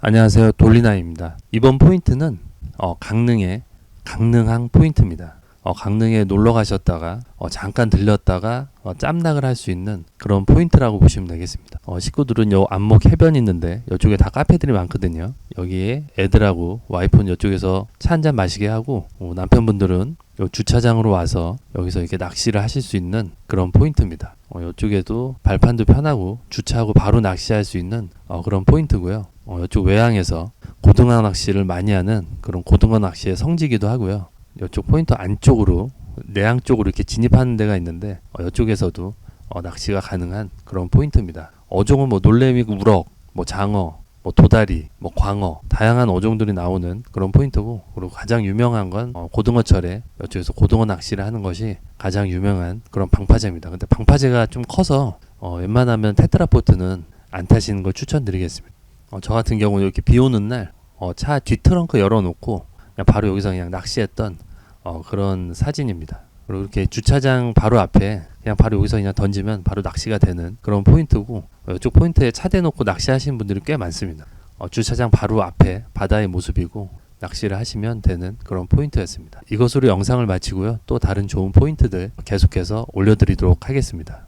안녕하세요. 돌리나입니다. 이번 포인트는 어, 강릉의 강릉항 포인트입니다. 어, 강릉에 놀러 가셨다가 어, 잠깐 들렸다가 어, 짬낙을 할 수 있는 그런 포인트라고 보시면 되겠습니다. 어, 식구들은 요 안목 해변 있는데 이쪽에 다 카페들이 많거든요. 여기에 애들하고 와이프는 이쪽에서 차 한잔 마시게 하고 어, 남편분들은 요 주차장으로 와서 여기서 이렇게 낚시를 하실 수 있는 그런 포인트입니다. 어, 이쪽에도 발판도 편하고 주차하고 바로 낚시할 수 있는 어, 그런 포인트고요. 어, 이쪽 외항에서 고등어 낚시를 많이 하는 그런 고등어 낚시의 성지기도 하고요. 이쪽 포인트 안쪽으로 내항 쪽으로 이렇게 진입하는 데가 있는데 어, 이쪽에서도 어, 낚시가 가능한 그런 포인트입니다. 어종은 뭐 놀래미, 우럭, 뭐 장어, 뭐 도다리, 뭐 광어 다양한 어종들이 나오는 그런 포인트고 그리고 가장 유명한 건 어, 고등어철에 이쪽에서 고등어 낚시를 하는 것이 가장 유명한 그런 방파제입니다. 근데 방파제가 좀 커서 어, 웬만하면 테트라포트는 안 타시는 걸 추천드리겠습니다. 어, 저 같은 경우는 이렇게 비 오는 날 어, 차 뒷트렁크 열어놓고 그냥 바로 여기서 그냥 낚시했던 어, 그런 사진입니다. 그리고 이렇게 주차장 바로 앞에 그냥 바로 여기서 그냥 던지면 바로 낚시가 되는 그런 포인트고 어, 이쪽 포인트에 차 대놓고 낚시하시는 분들이 꽤 많습니다. 어, 주차장 바로 앞에 바다의 모습이고 낚시를 하시면 되는 그런 포인트였습니다. 이것으로 영상을 마치고요. 또 다른 좋은 포인트들 계속해서 올려드리도록 하겠습니다.